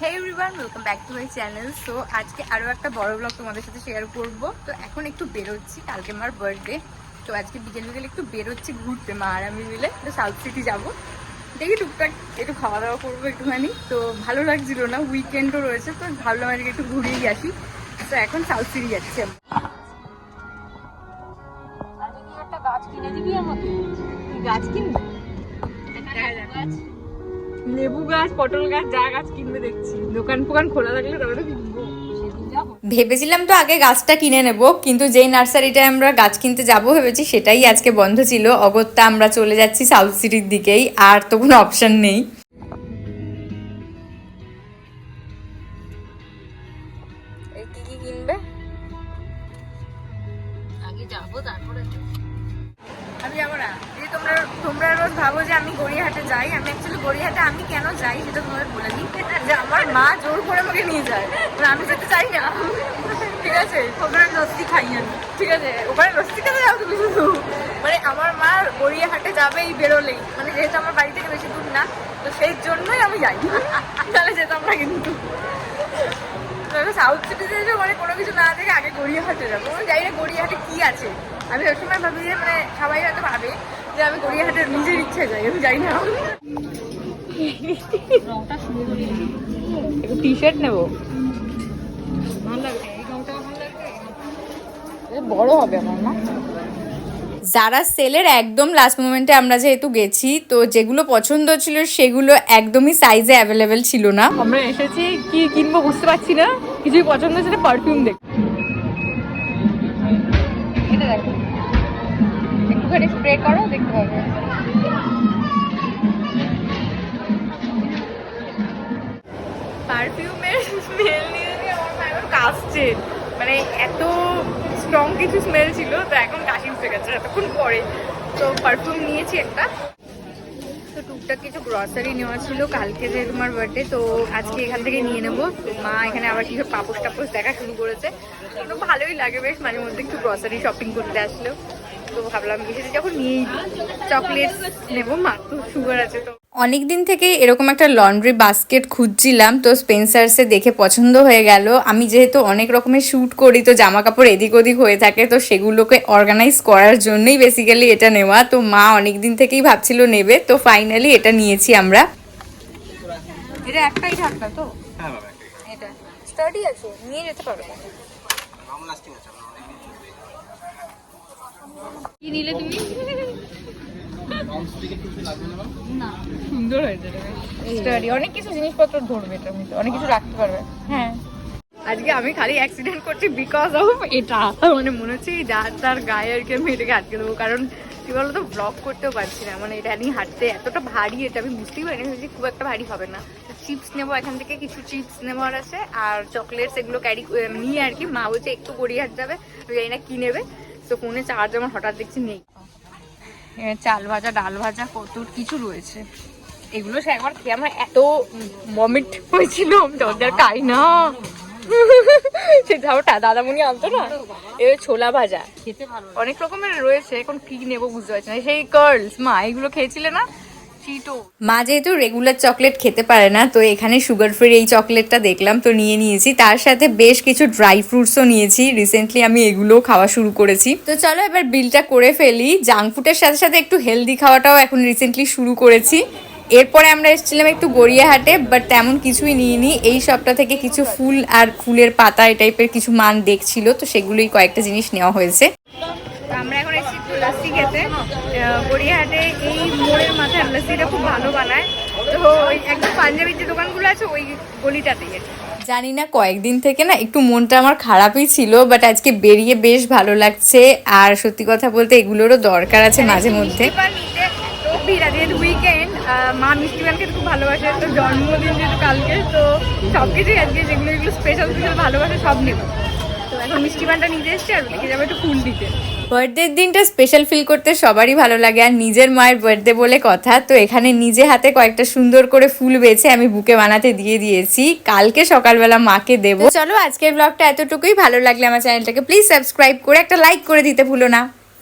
Hey everyone welcome back to my channel so আজকে আরও একটা বড় ব্লগ তোমাদের সাথে শেয়ার করব। তো এখন একটু বেরোচ্ছি কালকে আমার বার্থডে তো আজকে বিকেল বিকেল একটু বেরোচ্ছি ঘুরতে মা আর আমি মিলে। তো সাউথ সিটি যাব। দেখি টুকটাক একটু খাওয়া দাওয়া করব একটুখানি। তো ভালো লাগছিল না উইকেন্ডও রয়েছে তো ভাবলাম আজকে একটু ঘুরেই আসি। তো এখন সাউথ সিটি যাচ্ছি আমি। একটা গাছ কিনে দিবি আমাকে? গাছ কিনবি? লেবু গাছ পটল গাছ যা গাছ কিনবে দেখছি। দোকান ফোকান খোলা থাকলে তবে তো কিনবো। ভেবেছিলাম তো আগে গাছটা কিনে নেব কিন্তু যেই নার্সারিটায় আমরা গাছ কিনতে যাব ভেবেছি সেটাই আজকে বন্ধ ছিল। অগত্যা আমরা চলে যাচ্ছি সাউথ সিটির দিকেই আর তো কোনো অপশান নেই। কি কি কিনবে? আগে যাব তারপরে তোমরা রোজ ভাবো যে আমি গড়িয়াহাটে যাই, আমি অ্যাকচুয়ালি গড়িয়াহাটে আমি কেন যাই সেটা তোমাদের বলে দিই। যে আমার মা জোর করে আমাকে নিয়ে যায়। মানে আমি যেতে চাই না। ঠিক আছে? ওখানে লস্যি খাই আমি। ঠিক আছে? ওখানে লস্যি খেতে যাও তুমি শুধু। মানে আমার মা গড়িয়াহাটে যাবে এই বেরোলেই। মানে যেহেতু আমার বাড়ি থেকে বেশি দূর না, তো সেই জন্যই আমি যাই। তাহলে যেতাম না কিন্তু। সাউথ সিটিতে মানে কোনো কিছু না দেখে আগে গড়িয়াহাটে যাব। জানি না গড়িয়াহাটে কি আছে। আমি সবসময় ভাবি যে মানে সবাই হয়তো ভাবে যে আমি গড়িয়াহাটের নিজের ইচ্ছে যাই আমি জানি না। রংটা সুন্দর একটু টি শার্ট নেব। ভালো লাগবে। এই রংটা ভালো লাগবে? বড় হবে আমার না? যারা সেলের একদম লাস্ট মোমেন্টে আমরা যেহেতু গেছি তো যেগুলো পছন্দ ছিল সেগুলো একদমই সাইজে অ্যাভেলেবেল ছিল না। আমরা এসেছি কি কিনবো বুঝতে পারছি না। কিছুই পছন্দ ছিল পারফিউম দেখ স্প্রে করো দেখতে পাবে। পারফিউমের স্মেল নিয়ে নিয়ে আমার এখন কাশছে। মানে এত স্ট্রং কিছু স্মেল ছিল তো এখন কাশি উঠে গেছে এতক্ষণ পরে। তো পারফিউম নিয়েছি একটা। তো টুকটাক কিছু গ্রসারি নেওয়া ছিল কালকে যে তোমার বার্থডে তো আজকে এখান থেকে নিয়ে নেব। তো মা এখানে আবার কিছু পাপোশ টাপোশ দেখা শুরু করেছে। ভালোই লাগে বেশ মাঝে মধ্যে একটু গ্রসারি শপিং করতে আসলেও। তো ভাবলাম এসেছি যখন নিয়েই চকলেট নেব মা তো সুগার আছে তো। অনেক দিন থেকে এরকম একটা লন্ড্রি বাস্কেট খুঁজছিলাম তো স্পেন্সার্সে দেখে পছন্দ হয়ে গেল। আমি যেহেতু অনেক রকমের শ্যুট করি তো জামা কাপড় এদিক ওদিক হয়ে থাকে তো সেগুলোকে অর্গানাইজ করার জন্যই বেসিক্যালি এটা নেওয়া। তো মা অনেক দিন থেকেই ভাবছিল নেবে তো ফাইনালি এটা নিয়েছি আমরা। এটা একটাই ঢাকনা তো? হ্যাঁ বাবা এটা। স্টাডি আছে নিয়ে যেতে পারবে কি নিলে তুমি? লং স্টিকে কিছু লাগবে না। ম্যাম? না সুন্দর হয়েছে স্টাডি অনেক কিছু জিনিসপত্র ধরবে এটার মধ্যে। অনেক কিছু রাখতে পারবে। হ্যাঁ। আজকে আমি খালি অ্যাক্সিডেন্ট করছি বিকজ অফ এটা। মানে মনে হচ্ছে এই যা তার গায়ে আর কি আমি এটাকে আটকে দেবো। কারণ কি বলতো ব্লগ করতেও পারছি না। মানে এটা নিয়ে হাঁটতে এতটা ভারী এটা আমি বুঝতেই পারিনি। যে খুব একটা ভারী হবে না। চিপস নেব এখান থেকে কিছু চিপস নেওয়ার আছে। আর চকলেটস এগুলো ক্যারি নিয়ে আর কি মা বলছে একটু গড়িয়ে যাবে। আমি জানি না কি নেবে। তো ফোনে চার্জ যেমন হঠাৎ দেখছি নেই। চাল ভাজা ডাল ভাজা কত কিছু রয়েছে। এগুলো সে একবার খেয়ে আমার এত মমিট হয়েছিল দরজার খাই না। সে ঝাউটা দাদামণি আনতো না? এবার ছোলা ভাজা। খেতে ভালো অনেক রকমের রয়েছে এখন কি নেব বুঝতে পারছি না। সেই কার্লস মা এগুলো খেয়েছিলে না? মা যেহেতু রেগুলার চকলেট খেতে পারে না, তো এখানে সুগার ফ্রি এই চকলেটটা দেখলাম, তো নিয়ে নিয়েছি। তার সাথে বেশ কিছু ড্রাই ফ্রুটসও নিয়েছি। রিসেন্টলি আমি এগুলোও খাওয়া শুরু করেছি। তো চলো এবার বিলটা করে ফেলি। জাঙ্ক ফুডের সাথে সাথে একটু হেলদি খাওয়াটাও এখন রিসেন্টলি শুরু করেছি। এরপরে আমরা এসেছিলাম একটু গড়িয়াহাটে বাট তেমন কিছুই নিইনি। এই সবটা থেকে কিছু ফুল আর ফুলের পাতা এই টাইপের কিছু মান দেখছিল, তো সেগুলোই কয়েকটা জিনিস নেওয়া হয়েছে। আমরা এখন এসেছি লাস্সি খেতে গড়িয়াহাটে এই মোড়ের মাথায় লাস্সিটা খুব ভালো বানায় তো ওই একদম পাঞ্জাবির যে দোকানগুলো আছে ওই গলিটাতেই কি। জানি না কয়েকদিন থেকে না একটু মনটা আমার খারাপই ছিল বাট আজকে বেরিয়ে বেশ ভালো লাগছে। আর সত্যি কথা বলতে এগুলোরও দরকার আছে মাঝে মধ্যে। আছে। যেহেতু উইকেন্ড মা মিষ্টি পান খেতে খুব ভালোবাসে তো জন্মদিন যেহেতু কালকে তো সব কিছুই আজকে যেগুলো যেগুলো স্পেশাল স্পেশাল ভালোবাসে সব নেব। এখন মিষ্টি পানটা নিতে এসছি আর দেখে যাব একটু ফুল দিতে বার্থডের দিনটা স্পেশাল ফিল করতে সবারই ভালো লাগে আর নিজের মায়ের বার্থডে বলে কথা। তো এখানে নিজে হাতে কয়েকটা সুন্দর করে ফুল বেছে আমি বুকে বানাতে দিয়ে দিয়েছি। কালকে সকালবেলা মাকে দেবো। চলো আজকের ব্লগটা এতটুকুই। ভালো লাগলে আমার চ্যানেলটাকে প্লিজ সাবস্ক্রাইব করে একটা লাইক করে দিতে ভুলো না।